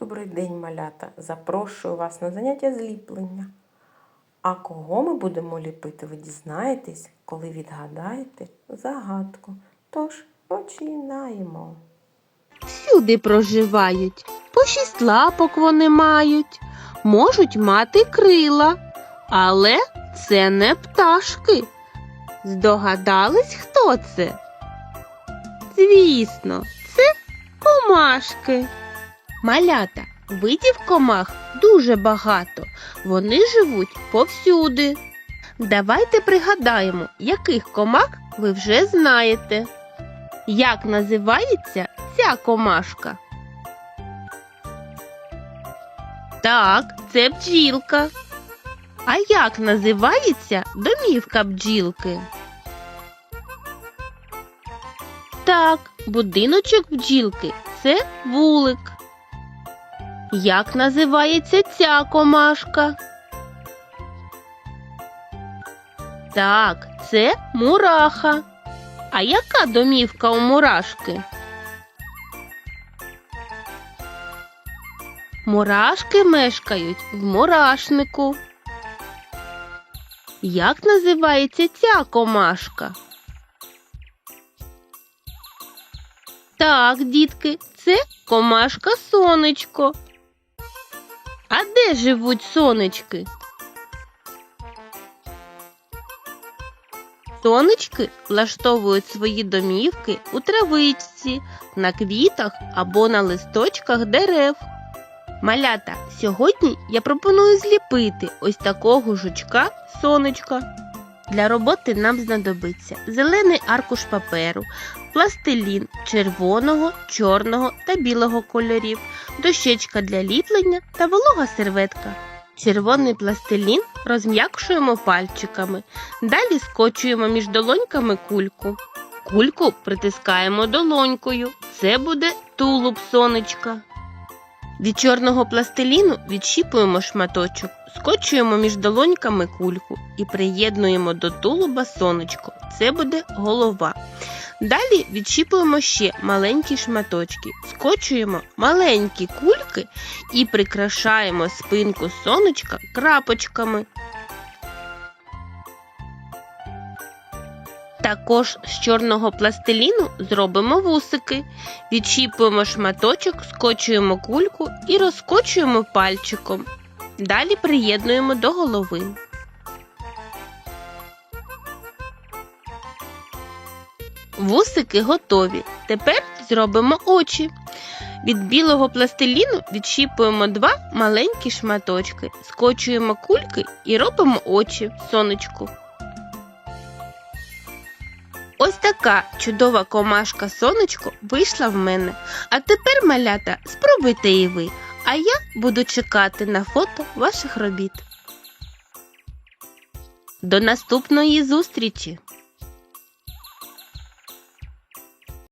Добрий день, малята! Запрошую вас на заняття зліплення. А кого ми будемо ліпити, ви дізнаєтесь, коли відгадаєте загадку. Тож починаємо. Всюди проживають, по шість лапок вони мають, можуть мати крила, але це не пташки. Здогадались, хто це? Звісно, це комашки. Малята, видів комах дуже багато. Вони живуть повсюди. Давайте пригадаємо, яких комах ви вже знаєте. Як називається ця комашка? Так, це бджілка. А як називається домівка бджілки? Так, будиночок бджілки це вулик. Як називається ця комашка? Так, це мураха. А яка домівка у мурашки? Мурашки мешкають в мурашнику. Як називається ця комашка? Так, дітки, це комашка сонечко. Де живуть сонечки? Сонечки влаштовують свої домівки у травичці, на квітах або на листочках дерев. Малята, сьогодні я пропоную зліпити ось такого жучка сонечка. Для роботи нам знадобиться зелений аркуш паперу, пластилін червоного, чорного та білого кольорів, дощечка для ліплення та волога серветка. Червоний пластилін розм'якшуємо пальчиками. Далі скочуємо між долоньками кульку. Кульку притискаємо долонькою. Це буде тулуб сонечка. Від чорного пластиліну відщіпуємо шматочок, скочуємо між долоньками кульку і приєднуємо до тулуба сонечко. Це буде голова. Далі відщіпуємо ще маленькі шматочки, скочуємо маленькі кульки і прикрашаємо спинку сонечка крапочками. Також з чорного пластиліну зробимо вусики. Відчіпуємо шматочок, скочуємо кульку і розкочуємо пальчиком. Далі приєднуємо до голови. Вусики готові. Тепер зробимо очі. Від білого пластиліну відщіпуємо два маленькі шматочки, скочуємо кульки і робимо очі в сонечку. Ось така чудова комашка сонечко вийшла в мене. А тепер, малята, спробуйте і ви, а я буду чекати на фото ваших робіт. До наступної зустрічі!